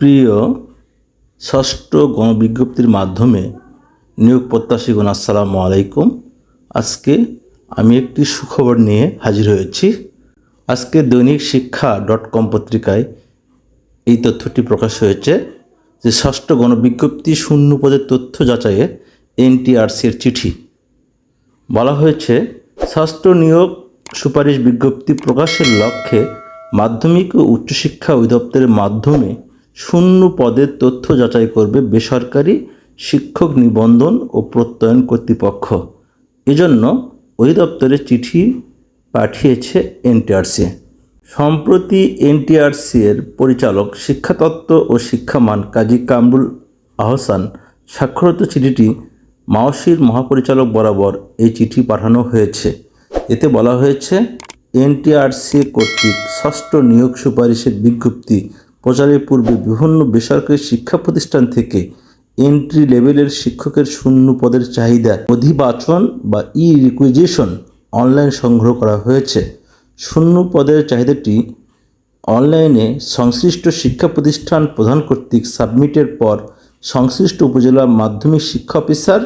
প্রিয় ষষ্ঠ গণবিজ্ঞপ্তির মাধ্যমে নিয়োগ প্রত্যাশীগণ, আসসালামু আলাইকুম। আজকে আমি একটি সুখবর নিয়ে হাজির হয়েছি। আজকে দৈনিক শিক্ষা ডট কম পত্রিকায় এই তথ্যটি প্রকাশ হয়েছে যে ষষ্ঠ গণবিজ্ঞপ্তি শূন্য পদের তথ্য যাচাইয়ে এনটিআরসির চিঠি। বলা হয়েছে, ষষ্ঠ নিয়োগ সুপারিশ বিজ্ঞপ্তি প্রকাশের লক্ষ্যে মাধ্যমিক ও উচ্চশিক্ষা অধিদপ্তরের মাধ্যমে শূন্য পদের তথ্য যাচাই করবে বেসরকারি শিক্ষক নিবন্ধন ও প্রত্যয়ন কর্তৃপক্ষ। এজন্য অধিদপ্তরে চিঠি পাঠিয়েছে এনটিআরসি। সম্প্রতি এনটিআরসি এর পরিচালক, শিক্ষাতত্ত্ব ও শিক্ষামান কাজী কামরুল আহসান স্বাক্ষরিত চিঠিটি মাওসির মহাপরিচালক বরাবর এই চিঠি পাঠানো হয়েছে। এতে বলা হয়েছে, এনটিআরসি কর্তৃক ষষ্ঠ নিয়োগ সুপারিশের বিজ্ঞপ্তি প্রচারের পূর্বে বিভিন্ন বেসরকারি শিক্ষা প্রতিষ্ঠান থেকে এন্ট্রি লেভেলের শিক্ষকের শূন্য পদের চাহিদা অধিবাচন বা ই রিকুইজিশন অনলাইন সংগ্রহ করা হয়েছে। শূন্য পদের চাহিদাটি অনলাইনে সংশ্লিষ্ট শিক্ষা প্রতিষ্ঠান প্রধান কর্তৃক সাবমিটের পর সংশ্লিষ্ট উপজেলা মাধ্যমিক শিক্ষা অফিসার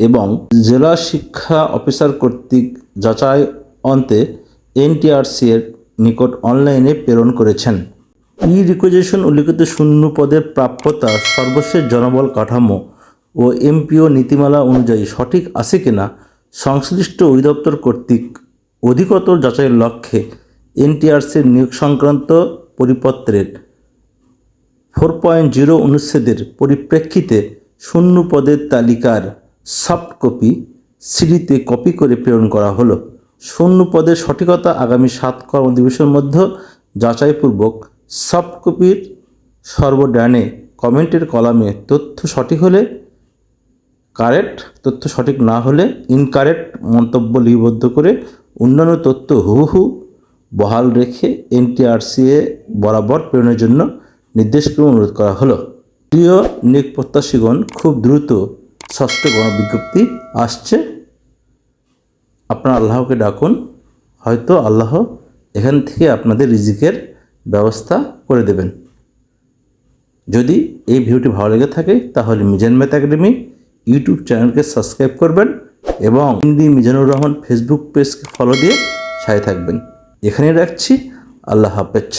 এবং জেলা শিক্ষা অফিসার কর্তৃক যাচাই অন্তে এনটিআরসি এর নিকট অনলাইনে প্রেরণ করেছেন। ই রিকোয়েশন উল্লিখিত শূন্য পদের প্রাপ্যতা, সর্বশেষ জনবল কাঠামো ও এমপিও নীতিমালা অনুযায়ী সঠিক আছে কিনা, সংশ্লিষ্ট অধিদপ্তর কর্তৃক অধিকতর যাচাইয়ের লক্ষ্যে এনটিআরসির নিয়োগ সংক্রান্ত পরিপত্রের ফোর পয়েন্ট জিরো অনুচ্ছেদের পরিপ্রেক্ষিতে শূন্য পদের তালিকার সফট কপি সিডিতে কপি করে প্রেরণ করা হলো। শূন্য পদের সঠিকতা আগামী সাত কর্মদিবসের মধ্যে যাচাইপূর্বক সফট কপির সর্বডানে কমেন্টের কলামে তথ্য সঠিক হলে, কারেক্ট তথ্য সঠিক না হলে, ইনকারেক্ট মন্তব্য লিপিবদ্ধ করে অন্যান্য তথ্য হুবহু বহাল রেখে এনটিআরসিএ বরাবর প্রেরণের জন্য নির্দেশক্রমে অনুরোধ করা হলো। প্রিয় নিয়োগ প্রত্যাশীগণ, খুব দ্রুত ষষ্ঠ গণবিজ্ঞপ্তি আসছে। আপনার আল্লাহকে ডাকুন, হয়তো আল্লাহ এখান থেকে আপনাদের রিজিকের ব্যবস্থা করে দেবেন। যদি এই ভিডিওটি ভালো লেগে থাকে, তাহলে মিজান ম্যাথ একাডেমি ইউটিউব চ্যানেলকে সাবস্ক্রাইব করবেন এবং হিন্দি মিজানুর রহমান ফেসবুক পেজকে ফলো দিয়ে সাথে থাকবেন। এখানেই রাখছি। আল্লাহ হাফেজ।